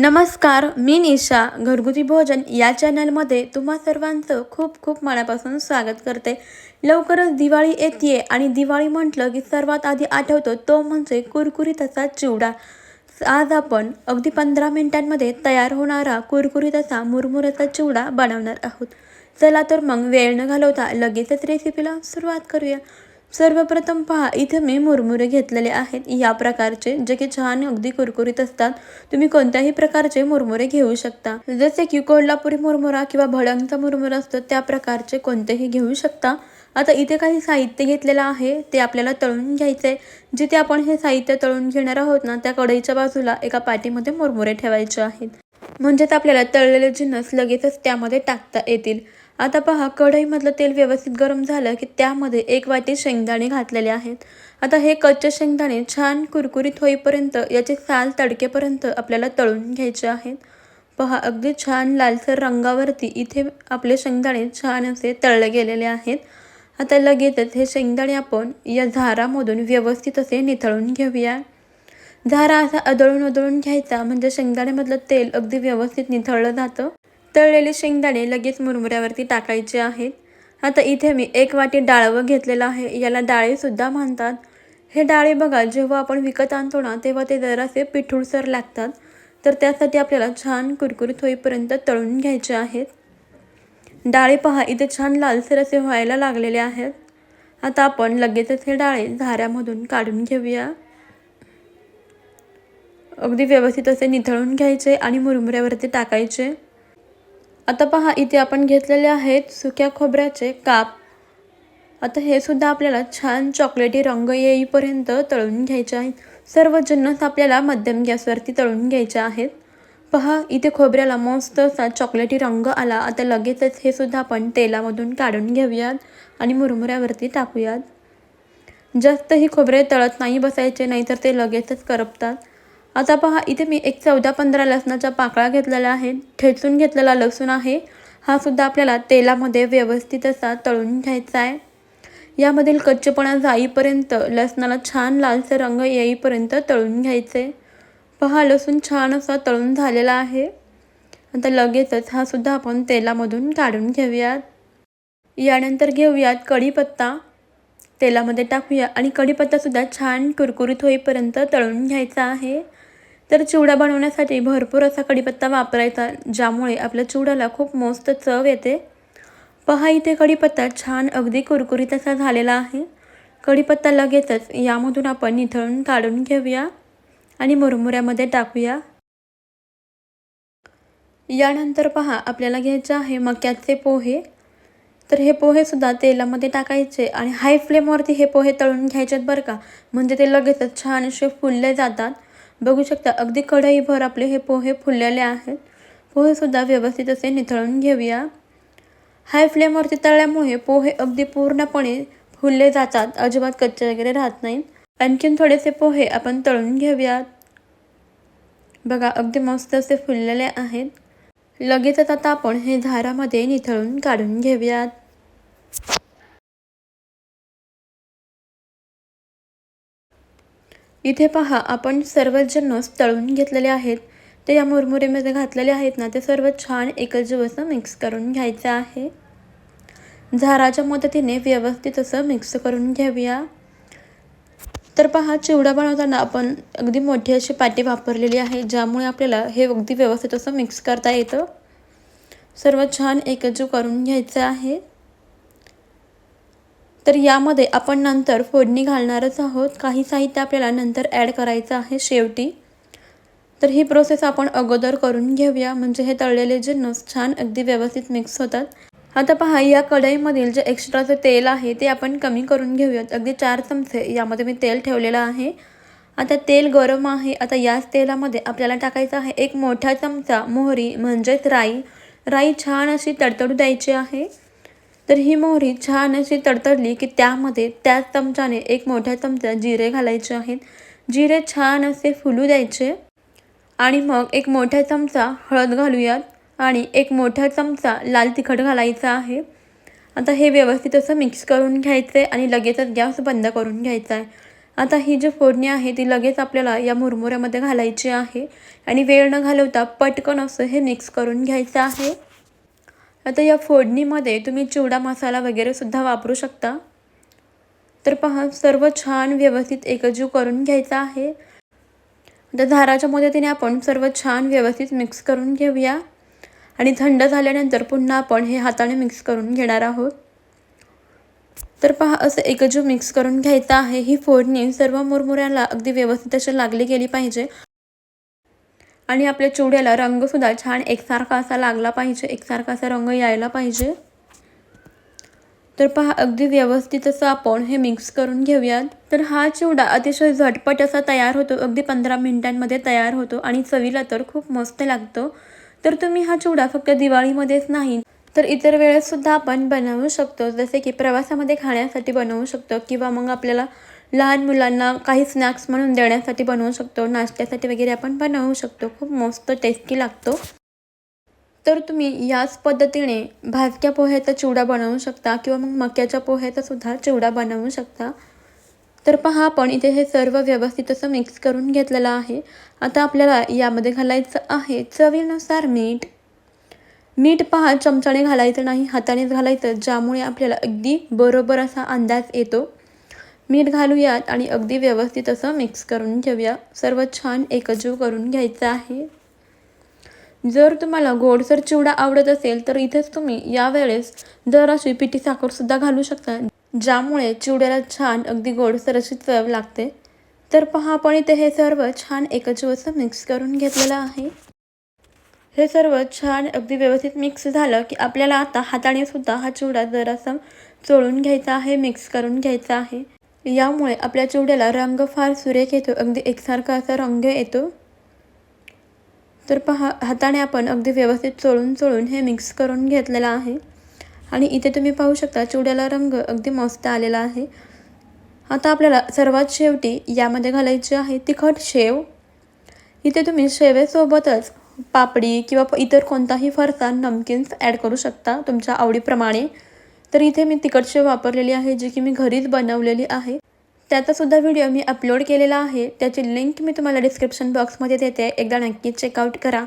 नमस्कार मी निशा. घरगुती भोजन या चॅनलमध्ये तुम्हा सर्वांचं खूप खूप मनापासून स्वागत करते. लवकरच दिवाळी येते आणि दिवाळी म्हटलं की सर्वात आधी आठवतो तो म्हणजे कुरकुरीत असा चिवडा. आज आपण अगदी पंधरा मिनिटांमध्ये तयार होणारा कुरकुरीत असा मुरमुऱ्याचा चिवडा बनवणार आहोत. चला तर मग वेळ न घालवता लगेचच रेसिपीला सुरुवात करूया. सर्वप्रथम पहा इथे मी मुरमुरे घेतलेले आहेत. या प्रकारचे जे की छान अगदी कुरकुरीत असतात. तुम्ही कोणत्याही प्रकारचे मुरमुरे घेऊ शकता. जसे की कोल्हापुरी मुरमुरा किंवा भडंगचा मुरमुरा असतो त्या प्रकारचे कोणतेही घेऊ शकता. आता इथे काही साहित्य घेतलेलं आहे ते आपल्याला तळून घ्यायचं आहे जिथे आपण हे साहित्य तळून घेणार आहोत ना त्या कढईच्या बाजूला एका पाटीमध्ये मुरमुरे ठेवायचे आहेत. म्हणजेच आपल्याला तळलेले जिन्नस लगेचच त्यामध्ये टाकता येतील. आता पहा कढईमधलं तेल व्यवस्थित गरम झालं की त्यामध्ये एक वाटी शेंगदाणे घातलेले आहेत. आता हे कच्चे शेंगदाणे छान कुरकुरीत होईपर्यंत याचे साल तडकेपर्यंत आपल्याला तळून घ्यायचे आहेत. पहा अगदी छान लालसर रंगावरती इथे आपले शेंगदाणे छान असे तळले गेलेले आहेत. आता लगेचच हे शेंगदाणे आपण या झारामधून व्यवस्थित असे निथळून घेऊया. झारा असा अदळून अदळून घ्यायचा म्हणजे शेंगदाण्यामधलं तेल अगदी व्यवस्थित निथळलं जातं. तळलेले शेंगदाणे लगेच मुरमुऱ्यावरती टाकायचे आहेत. आता इथे मी एक वाटी डाळवं घेतलेलं आहे. याला डाळीसुद्धा म्हणतात. हे डाळे बघा जेव्हा आपण विकत आणतो ना तेव्हा ते जरासे पिठूळसर लागतात. तर त्यासाठी आपल्याला छान कुरकुरीत होईपर्यंत तळून घ्यायचे आहेत. डाळे पहा इथे छान लालसर असे व्हायला लागलेले आहेत. आता आपण लगेचच हे डाळे झाऱ्यामधून काढून घेऊया. अगदी व्यवस्थित असे निथळून घ्यायचे आणि मुरमुऱ्यावरती टाकायचे. आता पहा इथे आपण घेतलेले आहेत सुक्या खोबऱ्याचे काप. आता हे सुद्धा आपल्याला छान चॉकलेटी रंग येईपर्यंत तळून घ्यायचे आहेत. सर्व जिन्नस आपल्याला मध्यम गॅसवरती तळून घ्यायचे आहेत. पहा इथे खोबऱ्याला मस्त असा चॉकलेटी रंग आला. आता लगेचच हे सुद्धा आपण तेलामधून काढून घेऊयात आणि मुरमुऱ्यावरती टाकूयात. जास्त ही खोबरे तळत नाही बसायचे नाहीतर ते लगेचच करपतात. आता पहा इथे मी एक चौदा पंधरा लसणाचा पाकळा घेतलेला आहे. ठेचून घेतलेला लसूण आहे. हा सुद्धा आपल्याला तेलामध्ये व्यवस्थित असा तळून घ्यायचा आहे. यामधील कच्चेपणा जाईपर्यंत लसणाला छान लालसर रंग येईपर्यंत तळून घ्यायचे. पहा लसूण छान असा तळून झालेला आहे. आता लगेचच हा सुद्धा आपण तेलामधून काढून घेऊयात. यानंतर घेऊयात कढीपत्ता. तेलामध्ये टाकूया आणि कढीपत्तासुद्धा छान कुरकुरीत होईपर्यंत तळून घ्यायचा आहे. तर चिवडा बनवण्यासाठी भरपूर असा कढीपत्ता वापरायचा ज्यामुळे आपल्या चिवड्याला खूप मस्त चव येते. पहा इथे कढीपत्ता छान अगदी कुरकुरीत असा झालेला आहे. कढीपत्ता लगेचच यामधून आपण निथळून काढून घेऊया आणि मुरमुऱ्यामध्ये टाकूया. यानंतर पहा आपल्याला घ्यायचे आहे मक्याचे पोहे. तर हे पोहेसुद्धा तेलामध्ये टाकायचे आणि हाय फ्लेमवरती हे पोहे तळून घ्यायचेत बरं का. म्हणजे ते लगेचच छान असे फुलले जातात. बघू शकता अगदी कढईभर आपले हे पोहे फुललेले आहेत. पोहेसुद्धा व्यवस्थित असे निथळून घेऊया. हाय फ्लेमवरती तळल्यामुळे पोहे अगदी पूर्णपणे फुलले जातात अजिबात कच्चे वगैरे राहत नाहीत आणखीन थोडेसे पोहे आपण तळून घेऊयात. बघा अगदी मस्त असे फुललेले आहेत. लगेचच आता आपण हे झारामध्ये निथळून काढून घेऊयात. इथे पहा आपण सर्व जे तळून घेतलेले आहेत. ते या मुरमुरेमध्ये घातलेले आहेत ना ते सर्व छान एकच असं मिक्स करून घ्यायचं आहे. झाराच्या मदतीने व्यवस्थित असं मिक्स करून घेऊया. तर पहा चिवडा बनवताना आपण अगदी मोठी अशी पाटी वापरलेली आहे ज्यामुळे आपल्याला हे अगदी व्यवस्थित असं मिक्स करता येतं. सर्व छान एकजीव करून घ्यायचं आहे. तर यामध्ये आपण नंतर फोडणी घालणारच आहोत. काही साहित्य आपल्याला नंतर ॲड करायचं आहे शेवटी. तर ही प्रोसेस आपण अगोदर करून घेऊया. म्हणजे हे तळलेले जिन्नस छान अगदी व्यवस्थित मिक्स होतात. आता पहा या कढईमधील जे एक्स्ट्राचं तेल आहे ते आपण कमी करून घेऊयात. अगदी चार चमचे यामध्ये मी तेल ठेवलेलं आहे. आता तेल गरम आहे. आता याच तेलामध्ये आपल्याला टाकायचं आहे एक मोठा चमचा मोहरी म्हणजेच राई. राई छान अशी तडतडू द्यायची आहे. तर ही मोहरी छान अशी तडतडली की त्यामध्ये त्याच चमच्याने एक मोठ्या चमचा जिरे घालायचे आहेत. जिरे छान असे फुलू द्यायचे. आणि मग एक मोठ्या चमचा हळद घालूयात आणि एक मोठा चमचा लाल तिखट घालायचा आहे. आता हे व्यवस्थित असं मिक्स करून घ्यायचं आहे आणि लगेचच गॅस बंद करून घ्यायचा आहे आता ही जी फोडणी आहे ती लगेच आपल्याला या मुरमुऱ्यामध्ये घालायची आहे. आणि वेळ न घालवता पटकन असं हे मिक्स करून घ्यायचं आहे. आता या फोडणीमध्ये तुम्ही चिवडा मसाला वगैरे सुद्धा वापरू शकता. तर पहा सर्व छान व्यवस्थित एकजीव करून घ्यायचा आहे. आता धाराच्या मदतीने आपण सर्व छान व्यवस्थित मिक्स करून घेऊया. आणि थंड झाल्यानंतर पुन्हा आपण हे हाताने मिक्स करून घेणार आहोत. तर पहा असं एकजीव मिक्स करून घ्यायचं आहे. ही फोडणी सर्व मुरमुऱ्याला अगदी व्यवस्थित अशी लागली गेली पाहिजे. आणि आपल्या चिवड्याला रंगसुद्धा छान एकसारखा असा लागला पाहिजे एकसारखा असा रंग यायला पाहिजे. तर पहा अगदी व्यवस्थित असं आपण हे मिक्स करून घेऊयात. तर हा चिवडा अतिशय झटपट असा तयार होतो अगदी पंधरा मिनिटांमध्ये तयार होतो आणि चवीला तर खूप मस्त लागतो. तर तुम्ही हा चिवडा फक्त दिवाळीमध्येच नाही तर इतर वेळेससुद्धा आपण बनवू शकतो. जसे की प्रवासामध्ये खाण्यासाठी बनवू शकतो किंवा मग आपल्याला लहान मुलांना काही स्नॅक्स म्हणून देण्यासाठी बनवू शकतो. नाश्त्यासाठी वगैरे आपण बनवू शकतो. खूप मस्त टेस्टी लागतो. तर तुम्ही याच पद्धतीने भाजक्या पोह्याचा चिवडा बनवू शकता किंवा मग मक्याच्या पोह्याचा सुद्धा चिवडा बनवू शकता. तर पहा आपण इथे हे सर्व व्यवस्थित असं मिक्स करून घेतलेलं आहे. आता आपल्याला यामध्ये घालायचं आहे चवीनुसार मीठ. मीठ पहा चमच्याने घालायचं नाही हातानेच घालायचं ज्यामुळे आपल्याला अगदी बरोबर असा अंदाज येतो. मीठ घालूयात आणि अगदी व्यवस्थित असं मिक्स करून घेऊया सर्व छान एकजीव करून घ्यायचं आहे. जर तुम्हाला गोडसर चिवडा आवडत असेल तर इथेच तुम्ही यावेळेस जराशी पिठी साखरसुद्धा घालू शकता ज्यामुळे चिवड्याला छान अगदी गोडसर अशी चव लागते. तर पहा आपण इथे हे सर्व छान एकजीव असं मिक्स करून घेतलेलं आहे. हे सर्व छान अगदी व्यवस्थित मिक्स झालं की आपल्याला आता हाताने सुद्धा हा चिवडा जरासा चोळून घ्यायचा आहे मिक्स करून घ्यायचा आहे. यामुळे आपल्या चिवड्याला रंग फार सुरेख येतो अगदी एकसारखा असा रंग येतो. तर पहा हाताने आपण अगदी व्यवस्थित चोळून चोळून हे मिक्स करून घेतलेलं आहे. आणि इथे तुम्ही पाहू शकता चिवड्याला रंग अगदी मस्त आलेला आहे. आता आपल्याला सर्वात शेवटी यामध्ये घालायची आहे तिखट शेव. इथे तुम्ही शेवेसोबतच पापडी किंवा इतर कोणताही फरसाण नमकीन्स ॲड करू शकता तुमच्या आवडीप्रमाणे. तर इथे मी तिखट वापरलेली आहे जी की मी घरीच बनवलेली आहे. त्याचासुद्धा व्हिडिओ मी अपलोड केलेला आहे. त्याची लिंक मी तुम्हाला डिस्क्रिप्शन बॉक्समध्ये देते. एकदा नक्की चेकआउट करा.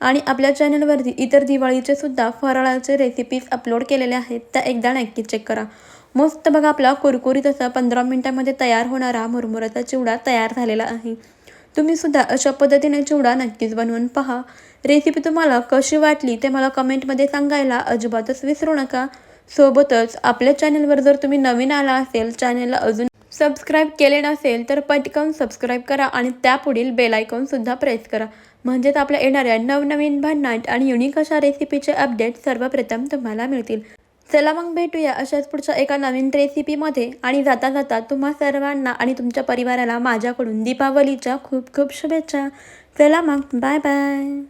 आणि आपल्या चॅनलवरती इतर दिवाळीचे सुद्धा फराळाचे रेसिपीज अपलोड केलेले आहेत त्या एकदा नक्की चेक करा. मस्त बघा आपला कुरकुरीत असा पंधरा मिनटामध्ये तयार होणारा मुरमुराचा चिवडा तयार झालेला आहे. तुम्ही सुद्धा अशा पद्धतीने चिवडा नक्कीच बनवून पहा. रेसिपी तुम्हाला कशी वाटली ते मला कमेंटमध्ये सांगायला अजिबातच विसरू नका. सोबतच आपल्या चॅनलवर जर तुम्ही नवीन आला असेल चॅनलला अजून सबस्क्राईब केले नसेल तर पटकन सबस्क्राईब करा आणि त्यापुढील बेलायकॉनसुद्धा प्रेस करा. म्हणजेच आपल्या येणाऱ्या नवनवीन भन्नाट आणि युनिक अशा रेसिपीचे अपडेट सर्वप्रथम तुम्हाला मिळतील. चला मग भेटूया अशाच पुढच्या एका नवीन रेसिपीमध्ये आणि जाता जाता तुम्हा सर्वांना आणि तुमच्या परिवाराला माझ्याकडून दीपावलीच्या खूप खूप शुभेच्छा. चला मग बाय बाय